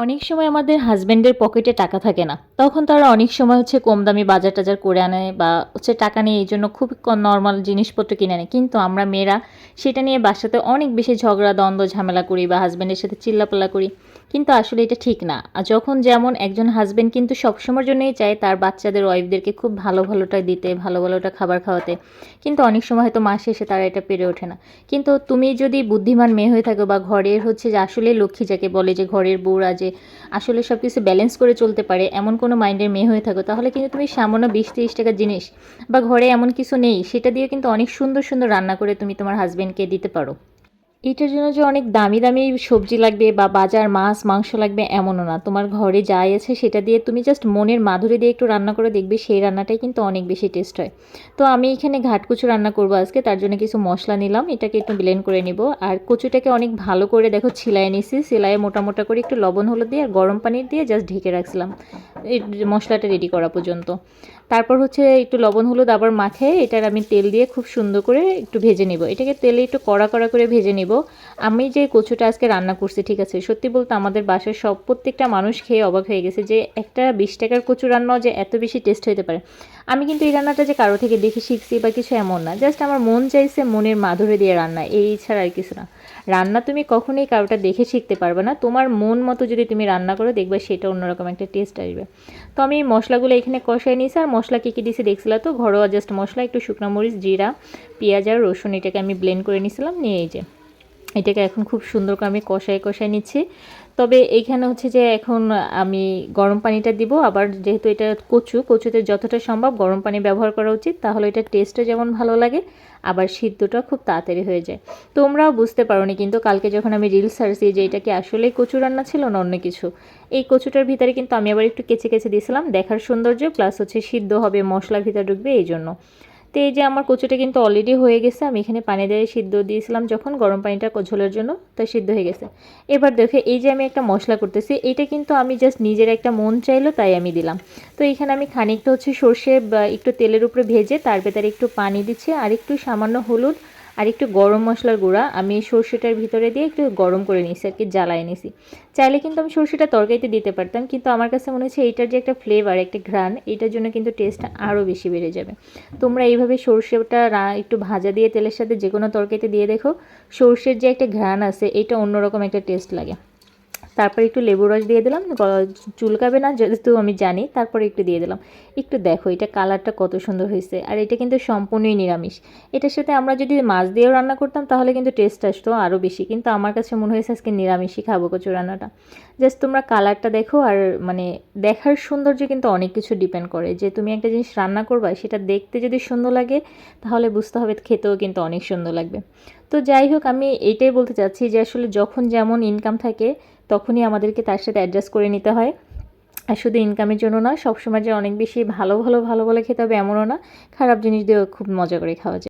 অনেক সময় আমাদের হাজব্যান্ডের পকেটে টাকা থাকে না। তখন তারা অনেক সময় হচ্ছে কম দামি বাজার টাজার করে আনে বা হচ্ছে টাকা নিয়ে এই জন্য খুব নর্মাল জিনিসপত্র কিনে আনে। কিন্তু আমরা মেয়েরা সেটা নিয়ে বাসাতে অনেক বেশি ঝগড়া, দ্বন্দ্ব, ঝামেলা করি বা হাজব্যান্ডের সাথে চিল্লাপাল্লা করি। কিন্তু আসলে এটা ঠিক না। আর যখন যেমন একজন হাজব্যান্ড কিন্তু সবসময়ের জন্যই চায় তার বাচ্চাদের ওয়াইফদেরকে খুব ভালো ভালোটা দিতে, ভালো ভালোটা খাবার খাওয়াতে। কিন্তু অনেক সময় হয়তো মাসে এসে তারা এটা পেরে ওঠে না। কিন্তু তুমি যদি বুদ্ধিমান মেয়ে হয়ে থাকো বা ঘরের হচ্ছে যে আসলে লক্ষ্মী যাকে বলে যে ঘরের বউরা যে আসলে সব কিছু ব্যালেন্স করে চলতে পারে, এমন কোনো মাইন্ডের মেয়ে হয়ে থাকো, তাহলে কিন্তু তুমি সামান্য বিশ তিরিশ টাকার জিনিস বা ঘরে এমন কিছু নেই, সেটা দিয়ে কিন্তু অনেক সুন্দর সুন্দর রান্না করে তুমি তোমার হাজব্যান্ডকে দিতে পারো। এটার জন্য যে অনেক দামি দামি সবজি লাগবে বা বাজার মাছ, মাংস লাগবে এমনও না। তোমার ঘরে যাই আছে সেটা দিয়ে তুমি জাস্ট মনের মাধুরী দিয়ে একটু রান্না করে দেখবে সেই রান্নাটাই কিন্তু অনেক বেশি টেস্ট হয়। তো আমি এখানে ঘাটকুচু রান্না করব আজকে, তার জন্য কিছু মশলা নিলাম, এটাকে একটু ব্লেন্ড করে নিব। আর কচুটাকে অনেক ভালো করে দেখো ছিলায় নিছি সিলায়ে মোটা মোটা করে একটু লবণ, হলুদ দিয়ে আর গরম পানি দিয়ে জাস্ট ঢেকে রাখছিলাম। এই মশলাটা রেডি করা পর্যন্ত। তারপর হচ্ছে একটু লবণ, হলুদ আবার মাখে এটার আমি তেল দিয়ে খুব সুন্দর করে একটু ভেজে নিব। এটাকে তেলে একটু কড়া কড়া করে ভেজে নিব। আমি যে কচুটা আজকে রান্না করছি, ঠিক আছে, সত্যি বলতে আমাদের বাসার সব প্রত্যেকটা মানুষ খেয়ে অবাক হয়ে গেছে যে একটা বিশ টাকার কচু রান্নাও যে এত বেশি টেস্ট হতে পারে। আমি কিন্তু এই রান্নাটা যে কারও থেকে দেখে শিখছি বা কিছু এমন না জাস্ট আমার মন চাইছে মনের মাধুরী দিয়ে রান্না, এই ছাড়া আর কিছু না। রান্না তুমি কখনোই কারোটা দেখে শিখতে পারবে না, তোমার মন মতো যদি তুমি রান্না করো, দেখবে সেটা অন্যরকম একটা টেস্ট আসবে। তো আমি মশলাগুলো এখানে কষাই নিয়েছি, আর মশলা কী কী দিয়েছি দেখছিলাম তো? ঘরোয়া জাস্ট মশলা, একটু শুকনো মরিচ, জিরা, পেঁয়াজ আর রসুন, এটাকে আমি ব্লেন্ড করে নিয়েছিলাম, নিয়ে এই যে এটাকে এখন খুব সুন্দর করে আমি কষাই কষাই নিচ্ছি। তবে এইখানে হচ্ছে যে এখন আমি গরম পানিটা দিব, আবার যেহেতু এটা কচু, কচুতে যতটা সম্ভব গরম পানি ব্যবহার করা উচিত, তাহলে এটা টেস্টও যেমন ভালো লাগে, আবার সিদ্ধটা খুব তাড়াতাড়ি হয়ে যায়। তোমরাও বুঝতে পারো নি কিন্তু কালকে যখন আমি রিলস সার্চি যে এটা কি আসলেই কচু রান্না ছিল না অন্য কিছু, এই কচুটার ভিতরে কিন্তু আমি আবার একটু কেচে কেচে দিয়েছিলাম, দেখার সৌন্দর্য প্লাস হচ্ছে সিদ্ধ হবে, মশলার ভিতরে ঢুকবে এই জন্য তো এই যে আমার কচুটা কিন্তু অলরেডি হয়ে গেছে, আমি এখানে পানি দিয়ে সিদ্ধ দিয়েছিলাম যখন গরম পানিটা ঝোলের জন্য তাই সিদ্ধ হয়ে গেছে। এবার দেখে এই যে আমি একটা মশলা করতেছি, এটা কিন্তু আমি জাস্ট নিজের একটা মন চাইলো তাই আমি দিলাম। তো এখানে আমি খানিকটা হচ্ছে সর্ষে একটু তেলের উপরে ভেজে তার ভেতরে একটু পানি দিচ্ছি, আর একটু সামান্য হলুদ আর একটু গরম মশলার গুঁড়া আমি সর্ষেটার ভিতরে দিয়ে একটু গরম করে নিয়েছি, আর কি জ্বালায় নিয়েছি। চাইলে কিন্তু আমি সর্ষেটা তরকারিতে দিতে পারতাম, কিন্তু আমার কাছে মনে হচ্ছে এইটার যে একটা ফ্লেভার একটা ঘ্রাণ, এইটার জন্য কিন্তু টেস্টটা আরও বেশি বেড়ে যাবে। তোমরা এইভাবে সর্ষেটা একটু ভাজা দিয়ে তেলের সাথে যে কোনো তরকারিতে দিয়ে দেখো, সর্ষের যে একটা ঘ্রাণ আছে এটা অন্যরকম একটা টেস্ট লাগে। তারপর একটু লেবু রস দিয়ে দিলাম চুলকাবে না যেহেতু আমি জানি, তারপরে একটু দিয়ে দিলাম। একটু দেখো, এটা কালারটা কত সুন্দর হয়েছে। আর এটা কিন্তু সম্পূর্ণই নিরামিষ। এটার সাথে আমরা যদি মাছ দিয়েও রান্না করতাম, তাহলে কিন্তু টেস্ট আসতো আরও বেশি। কিন্তু আমার কাছে মনে হয়েছে আজকে নিরামিষই খাব কচু রান্নাটা। জাস্ট তোমরা কালারটা দেখো আর মানে দেখার সৌন্দর্য কিন্তু অনেক কিছু ডিপেন্ড করে। যে তুমি একটা জিনিস রান্না করবা, সেটা দেখতে যদি সুন্দর লাগে, তাহলে বুঝতে হবে খেতেও কিন্তু অনেক সুন্দর লাগবে। তো যাই হোক, আমি এটাই বলতে চাচ্ছি যে আসলে যখন যেমন ইনকাম থাকে তখনই আমাদেরকে তার সাথে অ্যাডজাস্ট করে নিতে হয়। আর শুধু ইনকামের জন্য না সবসময় যে অনেক বেশি ভালো ভালো ভালো বলে খেতে হবে এমনও না, খারাপ জিনিস দিয়েও খুব মজা করে খাওয়া যায়।